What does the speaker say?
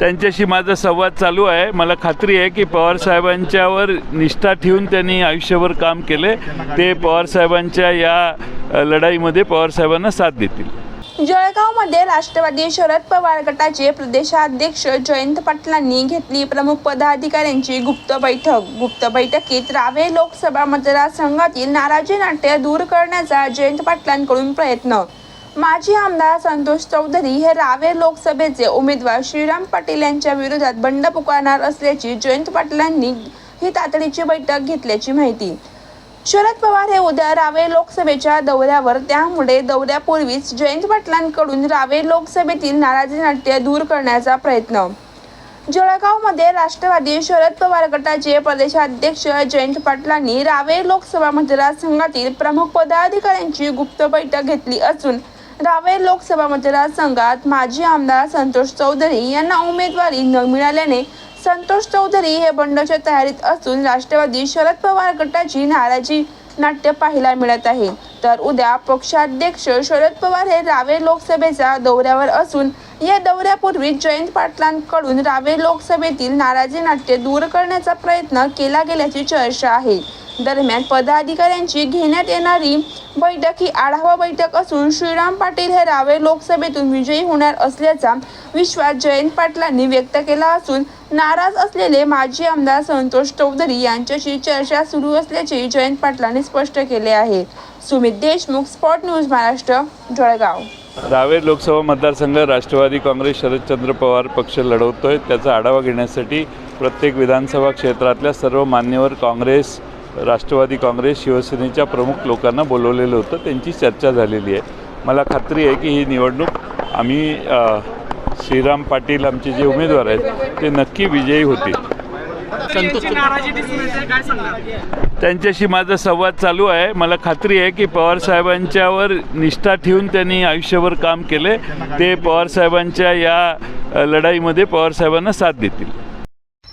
त्यांच्याशी माझा संवाद चालू आहे. मला खात्री आहे की पवारसाहेबांच्यावर निष्ठा ठेवून त्यांनी आयुष्यभर काम केले. ते पवारसाहेबांच्या या लढाईमध्ये पवारसाहेबांना साथ देतील. जळगावमध्ये राष्ट्रवादी शरद पवार गटाचे प्रदेशाध्यक्ष जयंत पाटलांनी घेतली प्रमुख पदाधिकाऱ्यांची गुप्त बैठक. गुप्त बैठकीत रावे लोकसभा मतदारसंघातील नाराजी नाट्य दूर करण्याचा जयंत पाटलांकडून प्रयत्न माजी आमदार संतोष चौधरी हे रावे लोकसभेचे उमेदवार श्रीराम पाटील यांच्या विरोधात बंड पुकारणार असल्याची जयंत पाटलांनी ही तातडीची बैठक घेतल्याची माहिती. शरद पवार हे उद्या रावे लोकसभेच्या दौऱ्यावर त्यामुळे दौऱ्यापूर्वीच जयंत पाटलांकडून रावे लोकसभेतील नाराजी नाट्य दूर करण्याचा प्रयत्न. जळगावमध्ये राष्ट्रवादी शरद पवार गटाचे प्रदेशाध्यक्ष जयंत पाटलांनी रावे लोकसभा मतदारसंघातील प्रमुख पदाधिकाऱ्यांची गुप्त बैठक घेतली असून रावेर लोकसभा मतदारसंघात माजी आमदार संतोष चौधरी यांना उमेदवारी न मिळाल्याने संतोष चौधरी हे बंडच्या तयारीत असून राष्ट्रवादी शरद पवार गटाची नाराजी नाट्य पाहायला मिळत आहे. तर उद्या पक्षाध्यक्ष शरद पवार हे रावेर लोकसभेच्या दौऱ्यावर असून या दौऱ्यापूर्वी जयंत पाटलांकडून रावेर लोकसभेतील नाराजी नाट्य दूर करण्याचा प्रयत्न केला गेल्याची चर्चा आहे. दरम्यान पदाधिकाऱ्यांची घेण्यात येणारी बैठक ही आढावा बैठक असून श्रीराम पाटील हे रावे लोकसभेतून विजयी होणार असल्याचा विश्वास जयंत पाटलांनी व्यक्त केला असून नाराज असलेले माजी आमदार संतोष चौधरी यांच्याशी चर्चा सुरू असल्याचे जयंत पाटलांनी स्पष्ट केले आहे. Sumit Deshmukh spot news Maharashtra Jalgaon. Raver Lok Sabha मतदारसंघ राष्ट्रवादी काँग्रेस शरदचंद्र पवार पक्ष लढवतोय. त्याचा आढावा घेण्यासाठी प्रत्येक विधानसभा क्षेत्रातल्या सर्व मान्यवर काँग्रेस राष्ट्रवादी काँग्रेस शिवसेनेच्या प्रमुख लोकांना बोलवलेलं होतं. त्यांची चर्चा झालेली आहे. मला खात्री आहे की ही निवडणूक आम्ही श्रीराम पाटील आमचे जे उमेदवार आहेत ते नक्की विजयी होतील. त्यांच्याशी माझा संवाद चालू आहे. मला खात्री आहे की पवारसाहेबांच्यावर निष्ठा ठेवून त्यांनी आयुष्यभर काम केले. ते पवारसाहेबांच्या या लढाईमध्ये पवारसाहेबांना साथ देतील.